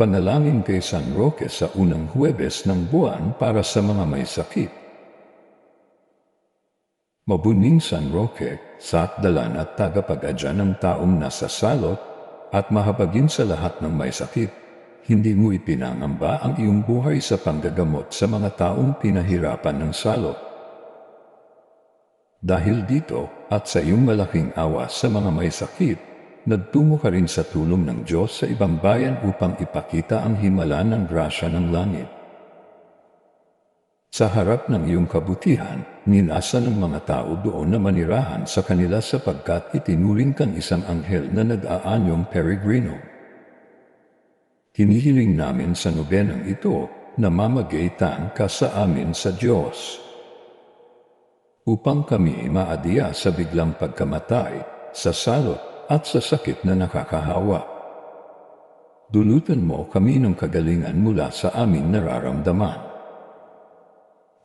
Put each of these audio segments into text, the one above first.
Panalangin kay San Roque sa unang Huwebes ng buwan para sa mga may sakit. Mabuning San Roque, sakdalan at tagapag-adya ng taong nasa salot at mahabagin sa lahat ng may sakit. Hindi mo ipinangamba ang iyong buhay sa panggagamot sa mga taong pinahirapan ng salot. Dahil dito at sa iyong malaking awa sa mga may sakit, nagtungo ka rin sa tulong ng Diyos sa ibang bayan upang ipakita ang himala ng grasya ng langit. Sa harap ng iyong kabutihan, ninasa ng mga tao doon na manirahan sa kanila sapagkat itinuring kang isang anghel na nag-aanyong peregrino. Hinihiling namin sa nobenang ito na mamagaitan ka sa amin sa Diyos upang kami maadiya sa biglang pagkamatay, sa salot at sa sakit na nakakahawa. Dulutan mo kami ng kagalingan mula sa aming nararamdaman.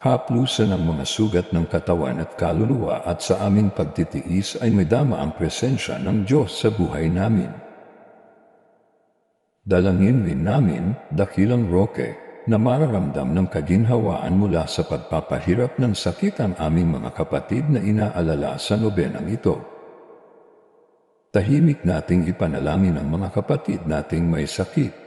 Haplusan ang mga sugat ng katawan at kaluluwa at sa aming pagtitiis ay madama ang presensya ng Diyos sa buhay namin. Dalangin rin namin, dakilang roke, na mararamdam ng kaginhawaan mula sa pagpapahirap ng sakit ang aming mga kapatid na inaalala sa nobenang ito. Tahimik nating ipanalangin ang mga kapatid nating may sakit.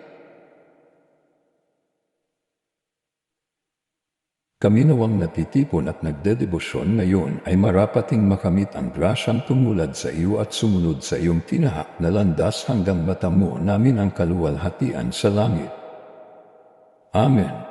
Kami nawang natitipon at nagdedebosyon ngayon ay marapating makamit ang grasyang tumulad sa iyo at sumunod sa iyong tinahak na landas hanggang matamo namin ang kaluwalhatian sa langit. Amen.